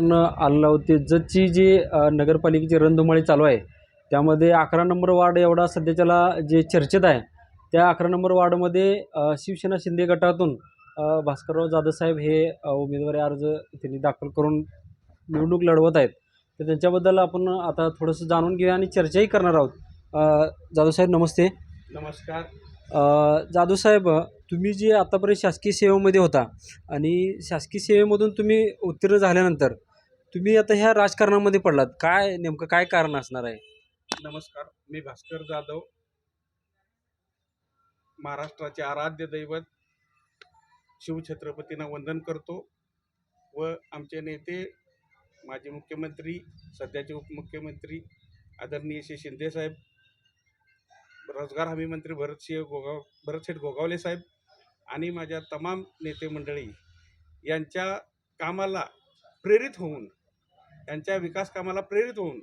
आपण आलेलो आहोत ते. जतची जी नगरपालिकेची रणधुमाळी चालू आहे त्यामध्ये अकरा नंबर वार्ड एवढा सध्याच्याला जे चर्चेत आहे त्या अकरा नंबर वार्डमध्ये शिवसेना शिंदे गटातून भास्करराव जाधव साहेब हे उमेदवारी अर्ज त्यांनी दाखल करून निवडणूक लढवत आहेत. तर त्यांच्याबद्दल आपण आता थोडंसं जाणून घेऊया आणि चर्चाही करणार आहोत. अ, जाधव साहेब नमस्ते. नमस्कार. अ, जाधव साहेब तुम्ही जे आतापर्यंत शासकीय सेवेमध्ये होता आणि शासकीय सेवेमधून तुम्ही उत्तीर्ण झाल्यानंतर तुम्ही आता ह्या राजकारणामध्ये पडलात. काय नेमकं काय कारण असणार आहे? नमस्कार मी भास्कर जाधव महाराष्ट्राचे आराध्य दैवत शिवछत्रपतींना वंदन करतो व आमचे नेते माजी मुख्यमंत्री सध्याचे उपमुख्यमंत्री आदरणीय श्री शिंदेसाहेब रोजगार हमी मंत्री भरतसिंह गोगाव भरतशेठ गोगावले साहेब आणि माझ्या तमाम नेते मंडळी यांच्या कामाला प्रेरित होऊन त्यांच्या विकास कामाला प्रेरित होऊन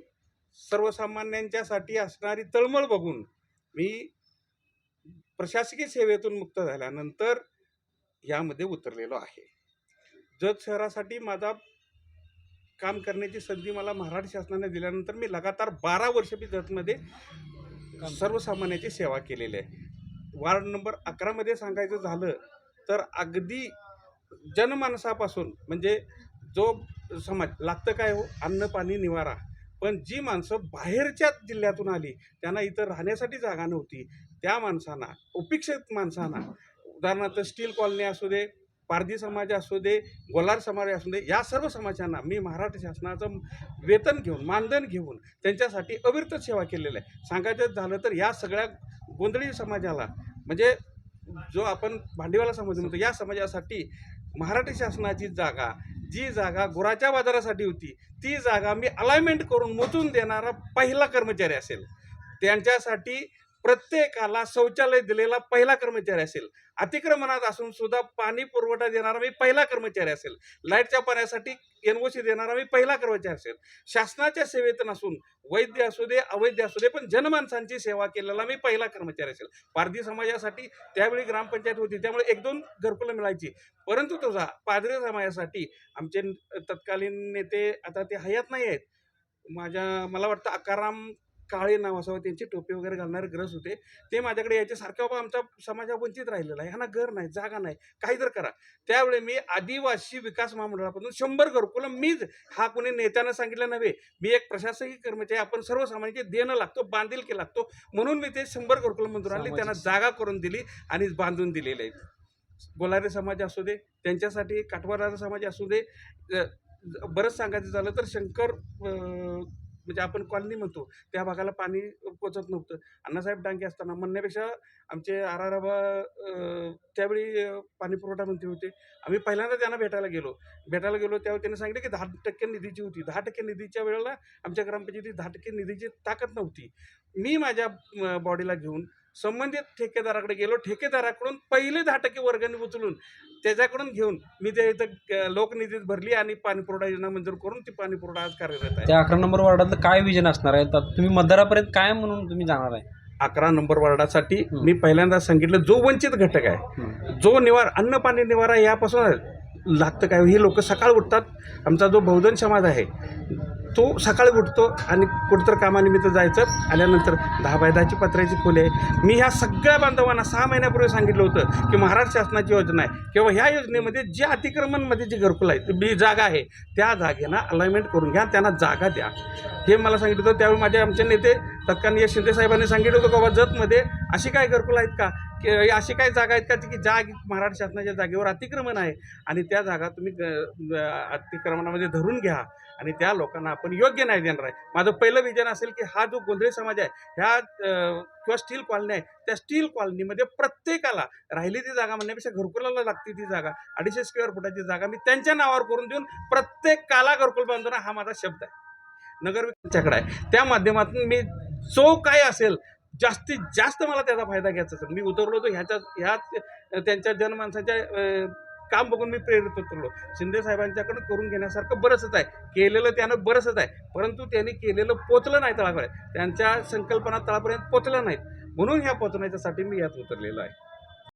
सर्वसामान्यांच्यासाठी असणारी तळमळ बघून मी प्रशासकीय सेवेतून मुक्त झाल्यानंतर यामध्ये उतरलेलो आहे. जत शहरासाठी माझा काम करण्याची संधी मला महाराष्ट्र शासनाने दिल्यानंतर मी लगातार बारा वर्ष मी जतमध्ये सर्वसामान्याची सेवा केलेली आहे. वार्ड नंबर अकरामध्ये सांगायचं झालं तर अगदी जनमानसापासून म्हणजे जो समाज लागतं काय हो? अन्न पाणी निवारा. पण जी माणसं बाहेरच्या जिल्ह्यातून आली त्यांना इथं राहण्यासाठी जागा नव्हती. त्या माणसांना उपेक्षित माणसांना उदाहरणार्थ स्टील कॉलनी असू दे पारधी समाज असू दे गोलार समाज असू दे या सर्व समाजांना मी महाराष्ट्र शासनाचं वेतन घेऊन मानधन घेऊन त्यांच्यासाठी अविरत सेवा केलेलं आहे. सांगायचं झालं तर या सगळ्या गोंधळी समाजाला म्हणजे जो आपण भांडीवाला समाज म्हणतो या समाजासाठी मराठी शासनाची जागा जी जागा गुराच्या बाजारासाठी होती ती जागा मी अलाइनमेंट करून मोजून देणारा पहिला कर्मचारी असेल. त्यांच्यासाठी प्रत्येकाला शौचालय दिलेला पहिला कर्मचारी असेल. अतिक्रमणात असून सुद्धा पाणी पुरवठा देणारा मी पहिला कर्मचारी असेल. लाईटच्या पाण्यासाठी एन ओ सी देणारा मी पहिला कर्मचारी असेल. शासनाच्या सेवेत नसून वैद्य असू दे अवैध असू दे पण जनमानसांची सेवा केलेला मी पहिला कर्मचारी असेल. पारधी समाजासाठी त्यावेळी ग्रामपंचायत होती त्यामुळे एक दोन घरकुलं मिळायची. परंतु तुझा पादरी समाजासाठी आमचे तत्कालीन नेते आता ते हयात नाही आहेत. माझ्या मला वाटतं अकाराम काळे नाव असावं त्यांची टोपी वगैरे घालणारे ग्रस होते. ते माझ्याकडे यायचे सारखं बाबा आमचा समाजा वंचित राहिलेला आहे. ह्यांना घर नाही जागा नाही काही तर करा. त्यावेळी मी आदिवासी विकास महामंडळापासून शंभर घरकुलं मीच हा कोणी नेत्यानं सांगितलं नव्हे. मी एक प्रशासकीय कर्मचारी आपण सर्वसामान्यांचे देणं लागतो बांधिलकी लागतो. म्हणून मी ते शंभर घरकुलं मंजूर आणले त्यांना जागा करून दिली आणि बांधून दिलेले आहेत. गोलारे समाज असू दे त्यांच्यासाठी काठवाडा समाज असू दे बरंच सांगायचं झालं तर शंकर म्हणजे आपण कॉलनी म्हणतो त्या भागाला पाणी पोचत नव्हतं. अण्णासाहेब डांगे असताना म्हणण्यापेक्षा आमचे आर आर आबा त्यावेळी पाणी पुरवठा मंत्री होते. आम्ही पहिल्यांदा त्यांना भेटायला गेलो. भेटायला गेलो त्यावेळी त्यांनी सांगितलं की दहा टक्के निधीची होती. दहा टक्के निधीच्या वेळेला आमच्या ग्रामपंचायतीत दहा टक्के निधीची ताकद नव्हती. मी माझ्या बॉडीला घेऊन संबंधित ठेकेदाराकडे गेलो ठेकेदाराकडून पहिले दहा टक्के वर्गणी उचलून त्याच्याकडून घेऊन मी ते इथं लोकनिधीत भरली आणि पाणी पुरवठा योजना मंजूर करून ती पाणी पुरवठा आज कार्यरत आहे. त्या अकरा नंबर वार्डातलं काय विजन असणार आहे? आता तुम्ही मतदारापर्यंत काय म्हणून तुम्ही जाणार आहे? अकरा नंबर वार्डासाठी. मी पहिल्यांदा सांगितलं जो वंचित घटक आहे जो निवार अन्न पाणी निवारा यापासून लागतं काय? हे लोक सकाळ उठतात. आमचा जो बहुजन समाज आहे तो सकाळी उठतो आणि कुठतर कामानिमित्त जायचं. आल्यानंतर दहा बाय दहाची पत्र्याची खोली आहे. मी ह्या सगळ्या बांधवांना सहा महिन्यापूर्वी सांगितलं होतं की महाराष्ट्र शासनाची योजना आहे. किंवा ह्या योजनेमध्ये जे अतिक्रमणमध्ये जी घरकुल आहे जी जागा आहे त्या जागेना अलाइनमेंट करून घ्या त्यांना जागा द्या. हे मला सांगितलं होतं. त्यावेळी माझे आमचे नेते तत्कालीन शिंदे साहेबांनी सांगितलं होतं की बाबा जतमध्ये अशी काय घरकुल आहेत का? की अशी काही जागा आहेत का? की जाग महाराष्ट्र शासनाच्या जागेवर अतिक्रमण आहे. आणि त्या जागा तुम्ही अतिक्रमणामध्ये धरून घ्या. आणि त्या लोकांना आपण योग्य न्याय देणार आहे. माझं पहिलं विजन असेल की हा जो गोंधळी समाज आहे ह्या किंवा स्टील कॉलनी आहे त्या स्टील कॉलनीमध्ये प्रत्येकाला राहिली ती जागा म्हणण्यापेक्षा घरकुलाला लागते ती जागा अडीचशे स्क्वेअर फुटाची जागा मी त्यांच्या नावावर करून देऊन प्रत्येकाला घरकुल बांधणं हा माझा शब्द आहे. नगरविकासच्याकडे आहे. त्या माध्यमातून मी जो काय असेल जास्तीत जास्त मला त्याचा फायदा घ्यायचा असेल. मी उतरलो होतो ह्याच्या ह्याच त्यांच्या जनमानसाच्या काम बघून मी प्रेरित उतरलो. शिंदे साहेबांच्याकडून करून घेण्यासारखं बरंचच आहे. केलेलं त्यानं बरंचच आहे. परंतु त्यांनी केलेलं पोचलं नाही तळापर्यंत त्यांच्या संकल्पना तळापर्यंत पोचल्या नाहीत. म्हणून ह्या पोचण्याच्यासाठी मी यात उतरलेलो आहे.